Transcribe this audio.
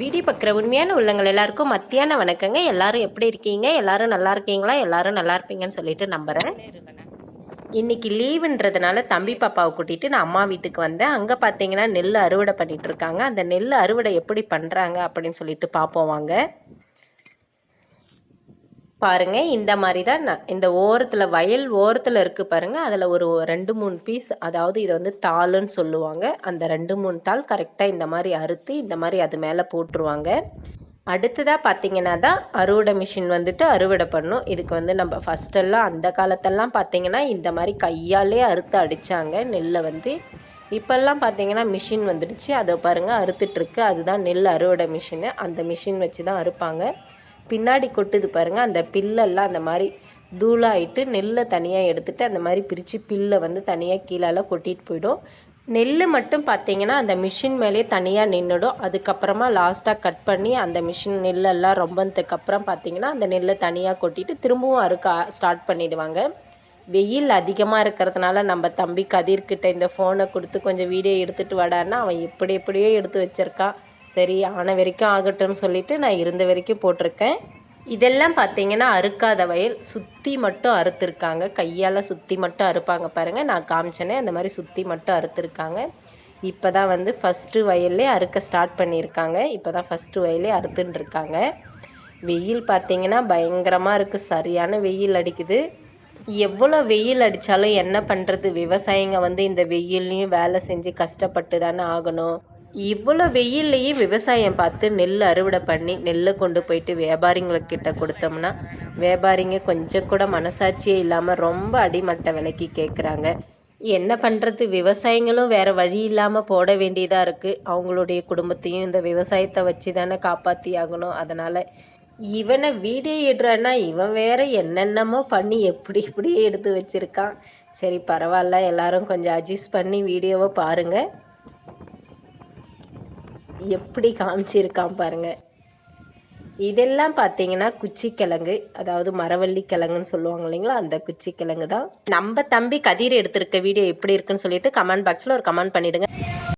Video பார்க்குற உண்மையான உள்ளங்கள் எல்லாருக்கும் மத்தியான வணக்கங்க. எல்லாரும் எப்படி இருக்கீங்க? எல்லாரும் நல்லா இருக்கீங்களா? எல்லாரும் நல்லா இருப்பீங்கன்னு சொல்லிட்டு நம்புகிறேன் இன்னைக்கு லீவுன்றதுனால தம்பி பாப்பாவை கூட்டிகிட்டு நான் அம்மா வீட்டுக்கு வந்தேன். அங்கே பார்த்தீங்கன்னா நெல் அறுவடை பண்ணிட்டு இருக்காங்க. அந்த நெல் அறுவடை எப்படி பண்ணுறாங்க அப்படின்னு சொல்லிட்டு பார்ப்போம் வாங்க. பாருங்க இந்த மாதிரி தான் நான் இந்த ஓரத்தில் வயல் ஓரத்தில் இருக்குது பாருங்க அதில் ஒரு ரெண்டு மூணு பீஸ் அதாவது இதை வந்து தாளுன்னு சொல்லுவாங்க. அந்த ரெண்டு மூணு தாள் கரெக்டாக இந்த மாதிரி அறுத்து இந்த மாதிரி அது மேலே போட்டுருவாங்க. அடுத்ததாக பார்த்தீங்கன்னா தான் அறுவடை மிஷின் வந்துட்டு அறுவடை பண்ணும். இதுக்கு வந்து நம்ம ஃபஸ்ட்டெல்லாம் அந்த காலத்தெல்லாம் பார்த்தீங்கன்னா இந்த மாதிரி கையாலே அறுத்து அடித்தாங்க நெல்லை வந்து. இப்போல்லாம் பார்த்தீங்கன்னா மிஷின் வந்துடுச்சு. அதை பாருங்கள் அறுத்துட்ருக்கு அதுதான் நெல் அறுவடை மிஷினு அந்த மிஷின் வச்சு தான் அறுப்பாங்க. பின்னாடி கொட்டுது பாருங்கள் அந்த பில்லெல்லாம் அந்த மாதிரி தூளாயிட்டு நெல்லை தனியாக எடுத்துகிட்டு அந்த மாதிரி பிரித்து பில்லை வந்து தனியாக கீழால் கொட்டிட்டு போயிடும். நெல் மட்டும் பார்த்தீங்கன்னா அந்த மிஷின் மேலே தனியாக நின்றுடும் அதுக்கப்புறமா லாஸ்ட்டாக கட் பண்ணி அந்த மிஷின் நெல்லெல்லாம் ரொம்பனதுக்கு அப்புறம் பார்த்தீங்கன்னா அந்த நெல்லை தனியாக கொட்டிட்டு திரும்பவும் அறுக்க ஸ்டார்ட் பண்ணிடுவாங்க. வெயில் அதிகமாக இருக்கிறதுனால நம்ம தம்பி கதிர்கிட்ட இந்த ஃபோனை கொடுத்து கொஞ்சம் வீடியோ எடுத்துகிட்டு வாடான்னா அவன் எப்படி எப்படியோ எடுத்து வச்சிருக்கான். சரி ஆன வரைக்கும் ஆகட்டும்னு சொல்லிட்டு நான் இருந்த வரைக்கும் போட்டிருக்கேன். இதெல்லாம் பார்த்தீங்கன்னா அறுக்காத வயல். சுற்றி மட்டும் அறுத்துருக்காங்க. கையால் சுற்றி மட்டும் அறுப்பாங்க பாருங்கள் நான் காமிச்சேனே அந்த மாதிரி சுற்றி மட்டும் அறுத்துருக்காங்க. இப்போ தான் வந்து ஃபஸ்ட்டு வயல்லே அறுக்க ஸ்டார்ட் பண்ணியிருக்காங்க. இப்போ தான் ஃபஸ்ட்டு வயலே அறுத்துட்டுருக்காங்க. வெயில் பார்த்தீங்கன்னா பயங்கரமாக இருக்குது சரியான வெயில் அடிக்குது. எவ்வளோ வெயில் அடித்தாலும் என்ன பண்ணுறது விவசாயிங்க வந்து இந்த வெயில்லையும் வேலை செஞ்சு கஷ்டப்பட்டு தானே ஆகணும். இவ்வளோ வெயில்லையே விவசாயம் பார்த்து நெல் அறுவடை பண்ணி நெல்லை கொண்டு போயிட்டு வியாபாரிங்கக்கிட்ட கொடுத்தோம்னா வியாபாரிங்க கொஞ்சம் கூட மனசாட்சியே இல்லாமல் ரொம்ப அடிமட்ட விலைக்கு கேட்குறாங்க என்ன பண்ணுறது விவசாயிங்களும் வேறு வழி இல்லாமல் போட வேண்டியதாக இருக்குது அவங்களுடைய குடும்பத்தையும் இந்த விவசாயத்தை வச்சு தானே காப்பாற்றி ஆகணும். அதனால் இவனை வீடியோ இடுறான்னா இவன் வேற என்னென்னமோ பண்ணி எப்படி இப்படியே எடுத்து வச்சுருக்கான். சரி பரவாயில்ல. எல்லாரும் கொஞ்சம் அட்ஜஸ்ட் பண்ணி வீடியோவை பாருங்கள் எப்படி காமிச்சிருக்கான் பாருங்க. இதெல்லாம் பார்த்தீங்கன்னா குச்சி கிழங்கு அதாவது மரவள்ளி கிழங்குன்னு சொல்லுவாங்க இல்லைங்களா? அந்த குச்சி கிழங்கு தான் நம்ம தம்பி கதிர் எடுத்திருக்க வீடியோ எப்படி இருக்குன்னு சொல்லிட்டு கமெண்ட் பாக்ஸில் ஒரு கமெண்ட் பண்ணிடுங்க.